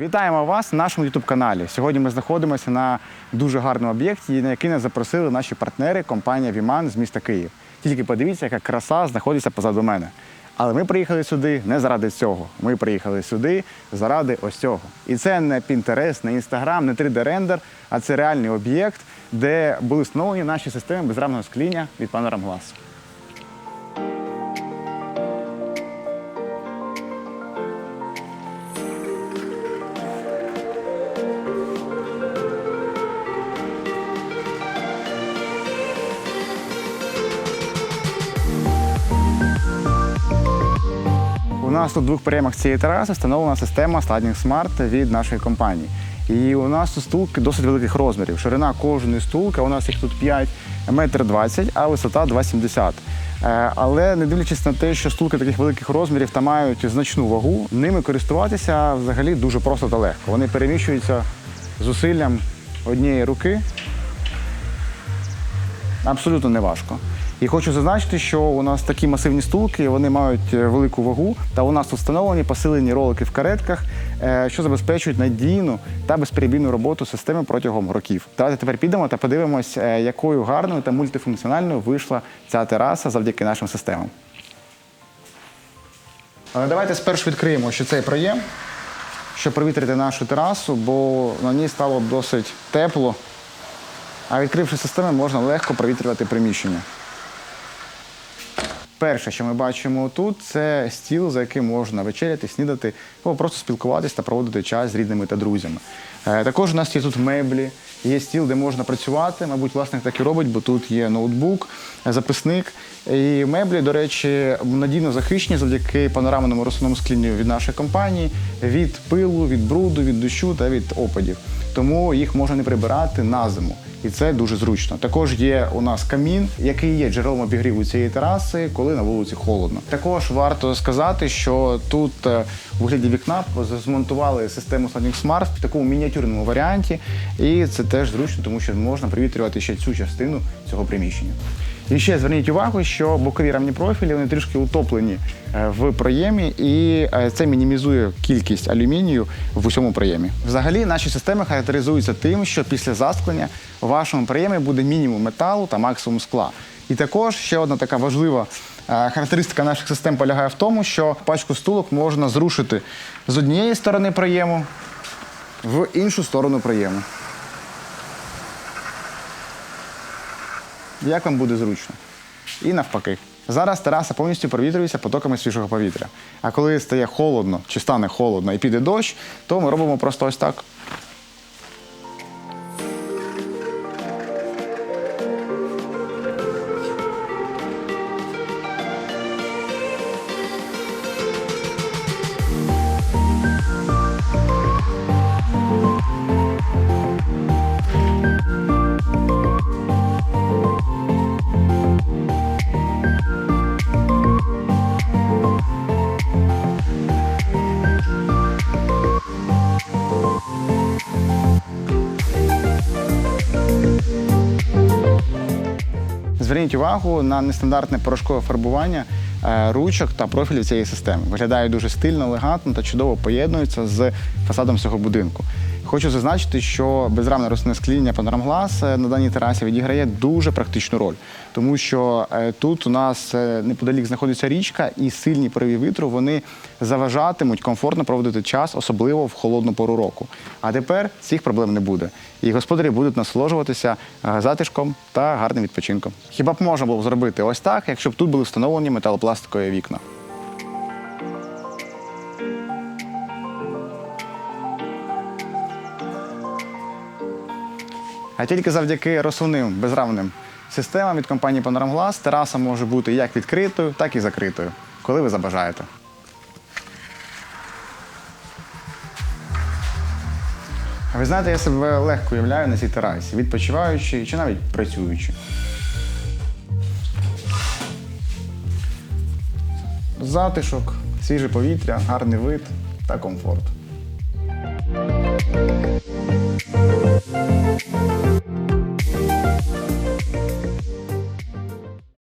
Вітаємо вас на нашому youtube каналі. Сьогодні ми знаходимося на дуже гарному об'єкті, на який нас запросили наші партнери, компанія Віман з міста Київ. Тільки подивіться, яка краса знаходиться позаду мене. Але ми приїхали сюди не заради цього. Ми приїхали сюди заради ось цього. І це не Pinterest, не Instagram, не 3D-рендер, а це реальний об'єкт, де були встановлені наші системи безрамного скління від Panorama Glass. Нас в двох прийомах цієї тераси встановлена система Sliding Smart від нашої компанії. І у нас тут стулки досить великих розмірів. Ширина кожної стулки, у нас їх тут 5 метр 20, а висота 2,70. Е, Але не дивлячись на те, що стулки таких великих розмірів та мають значну вагу, ними користуватися взагалі дуже просто та легко. Вони переміщуються зусиллям однієї руки абсолютно не важко. І хочу зазначити, що у нас такі масивні стулки, вони мають е, велику вагу, та у нас тут встановлені посилені ролики в каретках, е, що забезпечують надійну та безперебійну роботу системи протягом років. Давайте тепер підемо та подивимось, е, якою гарною та мультифункціональною вийшла ця тераса завдяки нашим системам. Але давайте спершу відкриємо, що цей проєм, щоб провітрити нашу терасу, бо на ній стало досить тепло. А відкривши системи, можна легко провітрювати приміщення. Перше, що ми бачимо тут, це стіл, за яким можна вечеряти, снідати, або просто спілкуватися та проводити час з рідними та друзями. Е, Також у нас є тут меблі, є стіл, де можна працювати. Мабуть, власник так і робить, бо тут є ноутбук, е, записник. І меблі, до речі, надійно захищені завдяки панорамному рослинному склінню від нашої компанії від пилу, від бруду, від дощу та від опадів. Тому їх можна не прибирати на зиму. І це дуже зручно. Також є у нас камін, який є джерелом обігріву цієї тераси, коли на вулиці холодно. Також варто сказати, що тут е, у вигляді вікна змонтували систему Sonic Smart в такому мініатюрному варіанті, і це теж зручно, тому що можна привітрювати ще цю частину цього приміщення. І ще зверніть увагу, що бокові рамні профілі вони трішки утоплені е, в проємі, і е, це мінімізує кількість алюмінію в усьому проємі. Взагалі, наші системи характеризуються тим, що після засклення у вашому проємі буде мінімум металу та максимум скла. І також ще одна така важлива е, характеристика наших систем полягає в тому, що пачку стулок можна зрушити з однієї сторони проєму в іншу сторону проєму. Як вам буде зручно. І навпаки. Зараз тераса повністю провітрюється потоками свіжого повітря. А коли стає холодно чи стане холодно і піде дощ, то ми робимо просто ось так. Зверніть увагу на нестандартне порошкове фарбування е, ручок та профілів цієї системи. Виглядає дуже стильно, елегантно та чудово поєднується з фасадом цього будинку. Хочу зазначити, що безрамне рослинне скління Панорамглас е, на даній терасі відіграє дуже практичну роль, тому що е, тут у нас е, неподалік знаходиться річка, і сильні пориви вітру вони заважатимуть комфортно проводити час, особливо в холодну пору року. А тепер цих проблем не буде. І господарі будуть насолоджуватися затишком та гарним відпочинком. Хіба б можна було б зробити ось так, якщо б тут були встановлені металопластикові вікна? А тільки завдяки розсувним безрамним системам від компанії Panorama Glass тераса може бути як відкритою, так і закритою, коли ви забажаєте. Ви знаєте, я себе легко уявляю на цій терасі, відпочиваючи чи навіть працюючи. Затишок, свіже повітря, гарний вид та комфорт. Thank you.